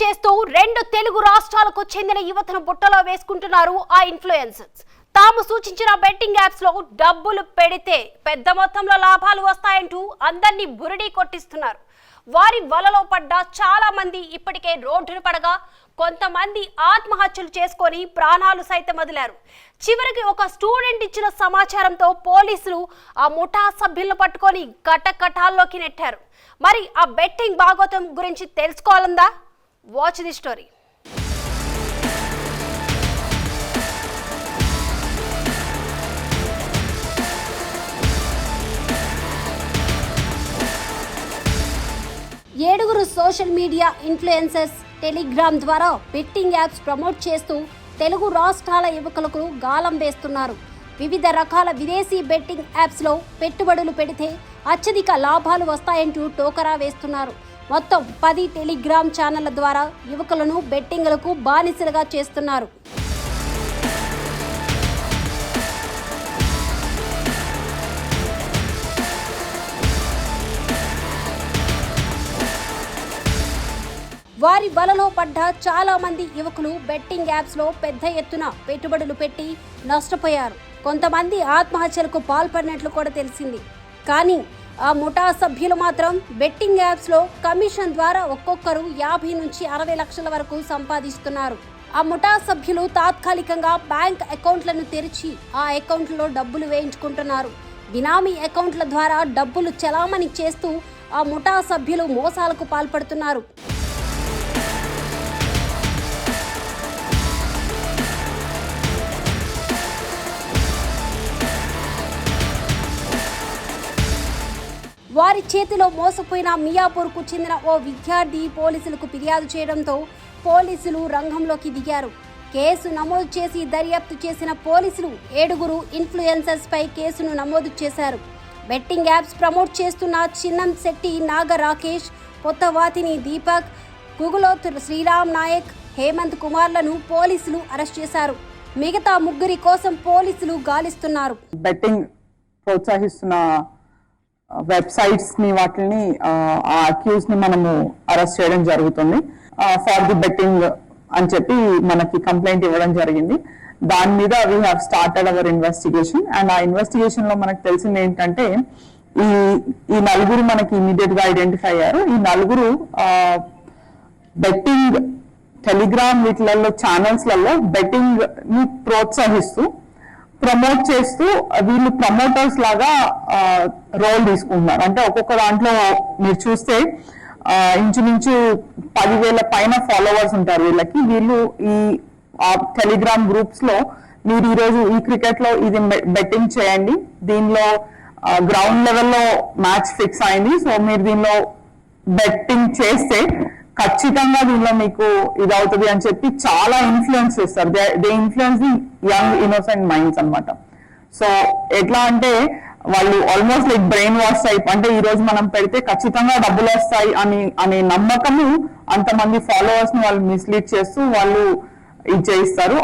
చేస్తూ రెండు తెలుగు రాష్ట్రాలకు చెందిన యువతను బుట్టలో వేసుకుంటున్నారు ఆ ఇన్ఫ్లుయెన్సర్స్. తాము సూచించిన బెట్టింగ్ యాప్స్లో డబ్బులు పెడితే పెద్ద మొత్తంలో లాభాలు వస్తాయంటూ అందరినీ బురిడీ కొట్టిస్తున్నారు. వారి వలలో పడ్డ చాలా మంది ఇప్పటికే రోడ్డును పడగా కొంతమంది ఆత్మహత్యలు చేసుకొని ప్రాణాలు సైతం వదిలారు. చివరికి ఒక స్టూడెంట్ ఇచ్చిన సమాచారంతో పోలీసులు ఆ ముఠా సభ్యులను పట్టుకొని కటకటాల్లోకి నెట్టారు. మరి ఆ బెట్టింగ్ భాగోతం గురించి తెలుసుకోవాలందా? వాచ్ ది స్టోరీ ఏడుగురు సోషల్ మీడియా ఇన్ఫ్లుయెన్సర్స్ టెలిగ్రామ్ ద్వారా బెట్టింగ్ యాప్స్ ప్రమోట్ చేస్తూ తెలుగు రాష్ట్రాల యువకులకు గాలం వేస్తున్నారు. వివిధ రకాల విదేశీ బెట్టింగ్ యాప్స్లో పెట్టుబడులు పెడితే అత్యధిక లాభాలు వస్తాయంటూ టోకరా వేస్తున్నారు. మొత్తం పది టెలిగ్రామ్ ఛానళ్ళ ద్వారా యువకులను బెట్టింగ్లకు బానిసలుగా చేస్తున్నారు. వారి వలలో పడ్డ చాలా మంది యువకులు బెట్టింగ్ యాప్స్లో పెద్ద ఎత్తున పెట్టుబడులు పెట్టి నష్టపోయారు. కొంతమంది ఆత్మహత్యలకు పాల్పడినట్లు కూడా తెలిసింది. కానీ ఆ ముఠా సభ్యులు మాత్రం బెట్టింగ్ యాప్స్లో కమిషన్ ద్వారా ఒక్కొక్కరు యాభై నుంచి అరవై లక్షల వరకు సంపాదిస్తున్నారు. ఆ ముఠా సభ్యులు తాత్కాలికంగా బ్యాంక్ అకౌంట్లను తెరిచి ఆ అకౌంట్లో డబ్బులు వేయించుకుంటున్నారు. బినామీ అకౌంట్ల ద్వారా డబ్బులు చలామణి చేస్తూ ఆ ముఠా సభ్యులు మోసాలకు పాల్పడుతున్నారు. వారి చేతిలో మోసపోయిన మియాపూర్కు చెందిన ఓ విద్యార్థి పోలీసులకు ఫిర్యాదు చేయడంతో పోలీసులు రంగంలోకి దిగారు. కేసు నమోదు చేసి దర్యాప్తు చేసిన పోలీసులు ఏడుగురు ఇన్ఫ్లుయెన్సర్స్పై కేసును నమోదు చేశారు. బెట్టింగ్ యాప్స్ ప్రమోట్ చేస్తున్న చిన్నం శెట్టి నాగ రాకేష్ కొత్తవాతిని దీపక్ గుగులోత్ శ్రీరామ్ నాయక్ హేమంత్ కుమార్లను పోలీసులు అరెస్ట్ చేశారు. మిగతా ముగ్గురి కోసం పోలీసులు గాలిస్తున్నారు. బెట్టింగ్ ప్రోత్సహిస్తున్న వెబ్సైట్స్ని వాటిని ఆ అక్యూస్ని మనము అరెస్ట్ చేయడం జరుగుతుంది. ఫార్ ది బెట్టింగ్ అని చెప్పి మనకి కంప్లైంట్ ఇవ్వడం జరిగింది. దాని మీద we have started our investigation and ఆ ఇన్వెస్టిగేషన్లో మనకు తెలిసింది ఏంటంటే ఈ ఈ నలుగురు మనకి ఇమీడియట్గా ఐడెంటిఫై అయ్యారు. ఈ నలుగురు బెట్టింగ్ టెలిగ్రామ్ వీటిలలో ఛానల్స్లలో బెట్టింగ్ని ప్రోత్సహిస్తూ ప్రమోట్ చేస్తూ వీళ్ళు ప్రమోటర్స్ లాగా రోల్ తీసుకుంటున్నారు. అంటే ఒక్కొక్క దాంట్లో మీరు చూస్తే ఇంచుమించు పదివేల పైన ఫాలోవర్స్ ఉంటారు వీళ్ళకి. వీళ్ళు ఈ టెలిగ్రామ్ గ్రూప్స్లో మీరు ఈరోజు ఈ క్రికెట్లో ఇది బెట్టింగ్ చేయండి. దీనిలో గ్రౌండ్ లెవెల్లో మ్యాచ్ ఫిక్స్ అయింది. సో మీరు దీనిలో బెట్టింగ్ చేస్తే ఖచ్చితంగా దీనిలో మీకు ఇది అవుతుంది అని చెప్పి చాలా ఇన్ఫ్లుయెన్స్ చేస్తారు. They influence the young innocent minds అన్నమాట. సో ఎట్లా అంటే వాళ్ళు almost like brain wash type అంటే ఈ రోజు మనం పెడితే ఖచ్చితంగా డబ్బులు వస్తాయి అని అనే నమ్మకము అంతమంది ఫాలోవర్స్ని వాళ్ళు మిస్లీడ్ చేస్తూ వాళ్ళు ఇది చేయిస్తారు.